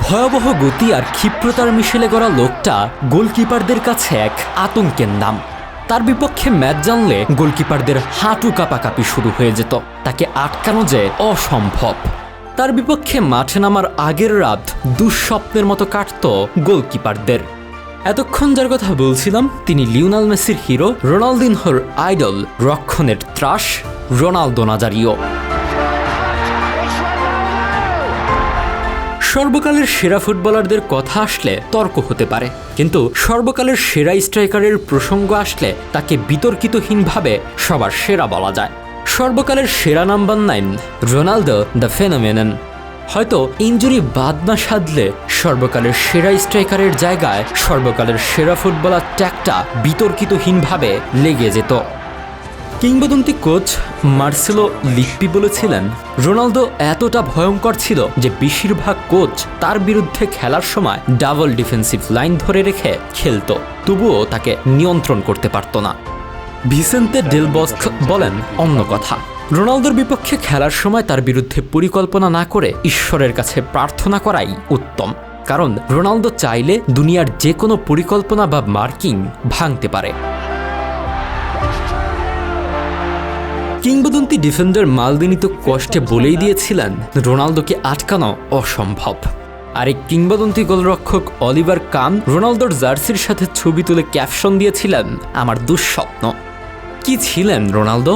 ভয়াবহ গতি আর ক্ষিপ্রতার মিশেলে গড়া লোকটা গোলকিপারদের কাছে এক আতঙ্কের নাম। তার বিপক্ষে ম্যাচ জানলে গোলকিপারদের হাঁটু কাপাকাপি শুরু হয়ে যেত। তাকে আটকানো যে অসম্ভব। তার বিপক্ষে মাঠে নামার আগের রাত দুঃস্বপ্নের মতো কাটত গোলকিপারদের। এতক্ষণ যার কথা বলছিলাম, তিনি লিওনাল মেসির হিরো, রোনালদিনহোর আইডল, রক্ষণের ত্রাস, রোনালদো নাজারিও। সর্বকালের সেরা ফুটবলারদের কথা আসলে তর্ক হতে পারে। কিন্তু সর্বকালের সেরা স্ট্রাইকারের প্রসঙ্গ আসলে তাকে বিতর্কিতহীনভাবে সবার সেরা বলা যায়। সর্বকালের সেরা number nine, Ronaldo the phenomenon. হয়তো ইঞ্জুরি বাদ না সাধলে সর্বকালের সেরা স্ট্রাইকারের জায়গায় সর্বকালের সেরা ফুটবলার ট্যাগটা বিতর্কিতহীনভাবে লেগে যেত। কিংবদন্তি কোচ মার্সেলো লিপ্পি বলেছিলেন, রোনালদো এতটা ভয়ঙ্কর ছিল যে বেশিরভাগ কোচ তার বিরুদ্ধে খেলার সময় ডাবল ডিফেন্সিভ লাইন ধরে রেখে খেলত। তবুও তাকে নিয়ন্ত্রণ করতে পারত না। ভিসেন্তে ডেলবস্ক বলেন অন্য কথা, রোনালদোর বিপক্ষে খেলার সময় তার বিরুদ্ধে পরিকল্পনা না করে ঈশ্বরের কাছে প্রার্থনা করাই উত্তম। কারণ রোনালদো চাইলে দুনিয়ার যে কোনো পরিকল্পনা বা মার্কিং ভাঙতে পারে। কিংবদন্তি ডিফেন্ডার মালদিনি তো কষ্টে বলেই দিয়েছিলেন, রোনালদোকে আটকানো অসম্ভব। আর এই কিংবদন্তি গোলরক্ষক অলিভার কান রোনালদোর জার্সির সাথে ছবি তুলে ক্যাপশন দিয়েছিলেন, আমার দুঃস্বপ্ন। কি ছিলেন রোনালদো?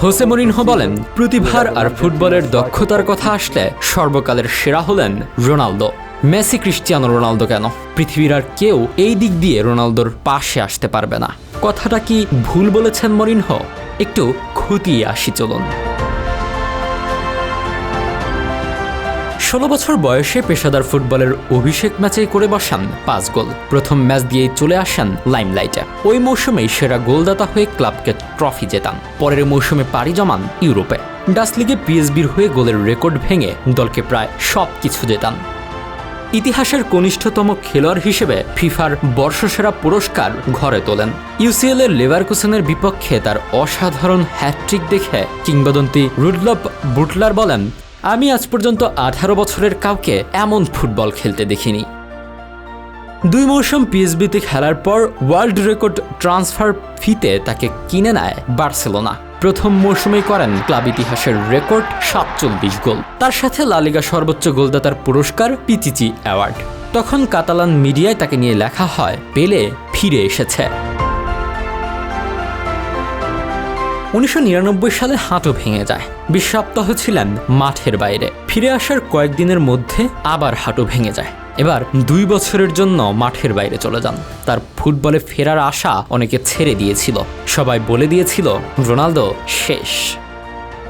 হোসে মরিনহো বলেন, প্রতিভার আর ফুটবলের দক্ষতার কথা আসলে সর্বকালের সেরা হলেন রোনালদো। মেসি ক্রিস্টিয়ানো রোনালদো কেন? পৃথিবীর আর কেউ এই দিক দিয়ে রোনালদোর পাশে আসতে পারবে না। কথাটা কি ভুল বলেছেন মরিনহো একটু খতিয়ে আসি, চলুন। ষোলো বছর বয়সে পেশাদার ফুটবলের অভিষেক ম্যাচে করে বসান পাঁচ গোল। প্রথম ম্যাচ দিয়েই চলে আসেন লাইমলাইটে। ওই মৌসুমেই সেরা গোলদাতা হয়ে ক্লাবকে ট্রফি জেতান। পরের মৌসুমে পাড়ি জমান ইউরোপে। ডাস লিগে পিএসবির হয়ে গোলের রেকর্ড ভেঙে দলকে প্রায় সব কিছু জেতান। ইতিহাসের কনিষ্ঠতম খেলোয়াড় হিসেবে ফিফার বর্ষসেরা পুরস্কার ঘরে তোলেন। ইউসিএল এর লেভারকুসেনের বিপক্ষে তার অসাধারণ হ্যাট্রিক দেখে কিংবদন্তি রুডলভ বুটলার বলেন, আমি আজ পর্যন্ত আঠারো বছরের কাউকে এমন ফুটবল খেলতে দেখিনি। দুই মৌসুম পিএসবিতে খেলার পর ওয়ার্ল্ড রেকর্ড ট্রান্সফার ফিতে তাকে কিনে নেয় বার্সেলোনা। প্রথম মৌসুমেই করেন ক্লাব ইতিহাসের রেকর্ড সাতচল্লিশ গোল। তার সাথে লালিগা সর্বোচ্চ গোলদাতার পুরস্কার পিচিচি অ্যাওয়ার্ড। তখন কাতালান মিডিয়ায় তাকে নিয়ে লেখা হয়, পেলে ফিরে এসেছে। উনিশশো নিরানব্বই সালে হাঁটু ভেঙে যায়। বিশ সপ্তাহ ছিলেন মাঠের বাইরে। ফিরে আসার কয়েকদিনের মধ্যে আবার হাঁটু ভেঙে যায়। এবার দুই বছরের জন্য মাঠের বাইরে চলে যান। তার ফুটবলে ফেরার আশা অনেকে ছেড়ে দিয়েছিল। সবাই বলে দিয়েছিল, রোনালদো শেষ।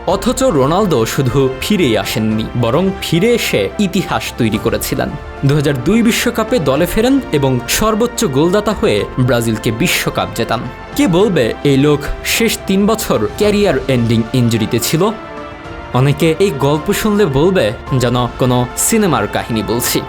অথচ রোনালদো শুধু ফিরেই আসেননি, বরং ফিরে এসে ইতিহাস তৈরি করেছিলেন। দু বিশ্বকাপে দলে ফেরেন এবং সর্বোচ্চ গোলদাতা হয়ে ব্রাজিলকে বিশ্বকাপ জেতান। কে বলবে এই লোক শেষ তিন বছর ক্যারিয়ার এন্ডিং ইঞ্জুরিতে ছিল? অনেকে এই গল্প শুনলে বলবে, যেন কোনো সিনেমার কাহিনী বলছি।